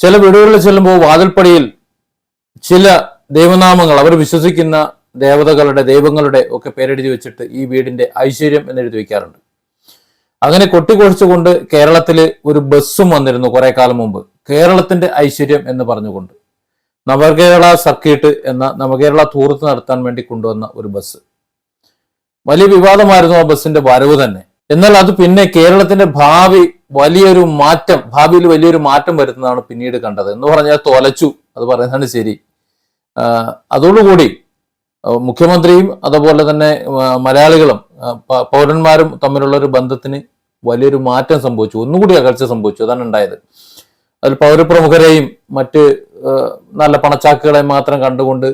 ചില വീടുകളിൽ ചെല്ലുമ്പോൾ വാതിൽപ്പടിയിൽ ചില ദൈവനാമങ്ങൾ അവർ വിശ്വസിക്കുന്ന ദേവതകളുടെ ദൈവങ്ങളുടെ ഒക്കെ പേരെഴുതി വെച്ചിട്ട് ഈ വീടിന്റെ ഐശ്വര്യം എന്നെഴുതി വയ്ക്കാറുണ്ട് അങ്ങനെ കൊട്ടിക്കൊഴിച്ചുകൊണ്ട് കേരളത്തിൽ ഒരു ബസ്സും വന്നിരുന്നു കുറെ കാലം മുമ്പ്. കേരളത്തിന്റെ ഐശ്വര്യം എന്ന് പറഞ്ഞുകൊണ്ട്. നവകേരള സർക്കിട്ട് എന്ന നവകേരള ടൂറിസ്റ്റ് നടത്താൻ വേണ്ടി കൊണ്ടുവന്ന ഒരു ബസ്. വലിയ വിവാദമായിരുന്നു ആ ബസ്സിന്റെ വരവ് തന്നെ. എന്നാൽ അത് പിന്നെ കേരളത്തിന്റെ ഭാവി വലിയൊരു മാറ്റം ഭാവിയിൽ വലിയൊരു മാറ്റം വരുന്നതാണ് പിന്നീട് കണ്ടത്. എന്ന് പറഞ്ഞാൽ തൊലച്ചു അത് പറയുന്നതാണ് ശരി. അതോടുകൂടി മുഖ്യമന്ത്രിയും അതുപോലെ തന്നെ മലയാളികളും പൗരന്മാരും തമ്മിലുള്ള ഒരു ബന്ധത്തിന് വലിയൊരു മാറ്റം സംഭവിച്ചു. ഒന്നുകൂടി അകൽച്ച സംഭവിച്ചു. അതാണ് ഉണ്ടായത്. അതിൽ പൗരപ്രമുഖരെയും മറ്റ് നല്ല പണച്ചാക്കുകളെ മാത്രം കണ്ടുകൊണ്ട്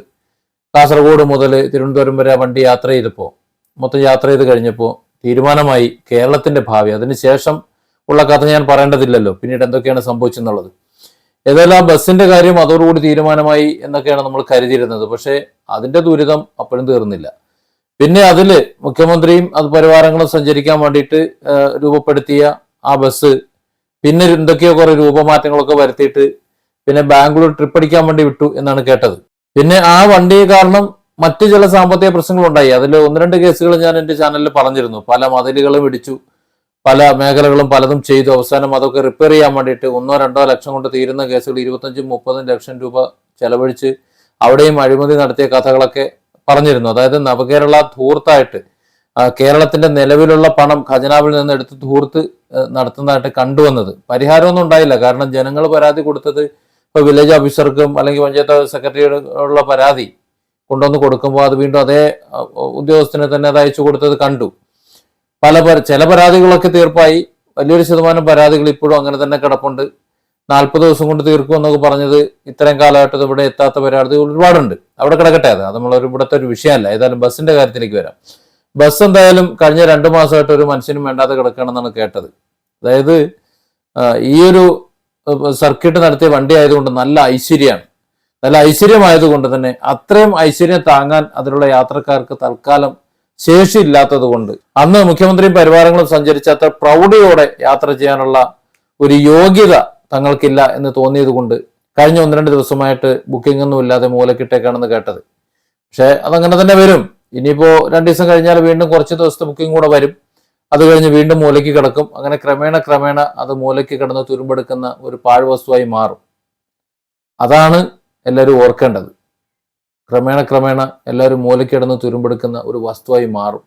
കാസർഗോഡ് മുതൽ തിരുവനന്തപുരം വരെ വണ്ടി യാത്ര ചെയ്തപ്പോൾ മൊത്തം യാത്ര ചെയ്ത് കഴിഞ്ഞപ്പോൾ തീരുമാനമായി കേരളത്തിന്റെ ഭാവി. അതിനുശേഷം ഉള്ള കഥ ഞാൻ പറയേണ്ടതില്ലല്ലോ. പിന്നീട് എന്തൊക്കെയാണ് സംഭവിച്ചെന്നുള്ളത്. ഏതായാലും ആ ബസ്സിന്റെ കാര്യം അതോടുകൂടി തീരുമാനമായി എന്നൊക്കെയാണ് നമ്മൾ കരുതിയിരുന്നത്. പക്ഷേ അതിന്റെ ദുരിതം അപ്പോഴും തീർന്നില്ല. പിന്നെ അതിൽ മുഖ്യമന്ത്രിയും അത് പരിവാരങ്ങളും സഞ്ചരിക്കാൻ വേണ്ടിയിട്ട് രൂപപ്പെടുത്തിയ ആ ബസ് പിന്നെ എന്തൊക്കെയോ കുറെ രൂപമാറ്റങ്ങളൊക്കെ വരുത്തിയിട്ട് പിന്നെ ബാംഗ്ലൂർ ട്രിപ്പ് അടിക്കാൻ വേണ്ടി വിട്ടു എന്നാണ് കേട്ടത്. പിന്നെ ആ വണ്ടി കാരണം മറ്റു ചില സാമ്പത്തിക പ്രശ്നങ്ങളുണ്ടായി. അതിൽ ഒന്ന് രണ്ട് കേസുകൾ ഞാൻ എന്റെ ചാനലിൽ പറഞ്ഞിരുന്നു. പല മതിലുകളും ഇടിച്ചു. പല മേഖലകളും പലതും ചെയ്തു. അവസാനം അതൊക്കെ റിപ്പയർ ചെയ്യാൻ വേണ്ടിയിട്ട് ഒന്നോ രണ്ടോ ലക്ഷം കൊണ്ട് തീരുന്ന കേസുകൾ ഇരുപത്തഞ്ചും മുപ്പതും ലക്ഷം രൂപ ചെലവഴിച്ച് അവിടെയും അഴിമതി നടത്തിയ കഥകളൊക്കെ പറഞ്ഞിരുന്നു. അതായത് നവകേരള ധൂർത്തായിട്ട് കേരളത്തിന്റെ നിലവിലുള്ള പണം ഖജനാവിൽ നിന്ന് എടുത്ത് ധൂർത്ത് നടത്തുന്നതായിട്ട് കണ്ടുവന്നത്. പരിഹാരമൊന്നും ഉണ്ടായില്ല. കാരണം ജനങ്ങൾ പരാതി കൊടുത്തത് ഇപ്പൊ വില്ലേജ് ഓഫീസർക്കും അല്ലെങ്കിൽ പഞ്ചായത്ത് സെക്രട്ടറിയോടുള്ള പരാതി കൊണ്ടുവന്ന് കൊടുക്കുമ്പോൾ അത് വീണ്ടും അതേ ഉദ്യോഗസ്ഥനെ തന്നെ അത് അയച്ചു കൊടുത്തത് കണ്ടു. പല ചില പരാതികളൊക്കെ തീർപ്പായി. വലിയൊരു ശതമാനം പരാതികൾ ഇപ്പോഴും അങ്ങനെ തന്നെ കിടപ്പുണ്ട്. നാൽപ്പത് ദിവസം കൊണ്ട് തീർക്കും എന്നൊക്കെ പറഞ്ഞത് ഇത്രയും കാലഘട്ടത്തിൽ ഇവിടെ എത്താത്ത പരാതികൾ ഒരുപാടുണ്ട്. അവിടെ കിടക്കട്ടെ അത്. അത് നമ്മളൊരു ഇവിടുത്തെ ഒരു വിഷയമല്ല. ഏതായാലും ബസ്സിന്റെ കാര്യത്തിലേക്ക് വരാം. ബസ് എന്തായാലും കഴിഞ്ഞ രണ്ടു മാസമായിട്ട് ഒരു മനുഷ്യനും വേണ്ടാതെ കിടക്കണമെന്നാണ് കേട്ടത്. അതായത് ഈ ഒരു സർക്യൂട്ട് നടത്തിയ വണ്ടി ആയതുകൊണ്ട് നല്ല ഐശ്വര്യമാണ്. നല്ല ഐശ്വര്യമായതുകൊണ്ട് തന്നെ അത്രയും ഐശ്വര്യം താങ്ങാൻ അതിലുള്ള യാത്രക്കാർക്ക് തൽക്കാലം ശേഷിയില്ലാത്തത് കൊണ്ട് അന്ന് മുഖ്യമന്ത്രിയും പരിവാരങ്ങളും സഞ്ചരിച്ച അത്ര പ്രൗഢിയോടെ യാത്ര ചെയ്യാനുള്ള ഒരു യോഗ്യത തങ്ങൾക്കില്ല എന്ന് തോന്നിയത് കൊണ്ട് കഴിഞ്ഞ ഒന്ന് രണ്ട് ദിവസമായിട്ട് ബുക്കിംഗ് ഒന്നും ഇല്ലാതെ മൂലക്കിട്ടേക്കാണെന്ന് കേട്ടത്. പക്ഷേ അതങ്ങനെ തന്നെ വരും. ഇനിയിപ്പോ രണ്ടു ദിവസം കഴിഞ്ഞാൽ വീണ്ടും കുറച്ച് ദിവസത്തെ ബുക്കിംഗ് കൂടെ വരും. അത് കഴിഞ്ഞ് വീണ്ടും മൂലയ്ക്ക് കിടക്കും. അങ്ങനെ ക്രമേണ ക്രമേണ അത് മൂലയ്ക്ക് കിടന്ന് തുരുമ്പെടുക്കുന്ന ഒരു പാഴ്വസ്തുവായി മാറും. അതാണ് എല്ലാവരും ഓർക്കേണ്ടത്. ക്രമേണ ക്രമേണ എല്ലാവരും മൂലക്കിടന്ന് കിടന്ന് തുരുമ്പെടുക്കുന്ന ഒരു വസ്തുവായി മാറും.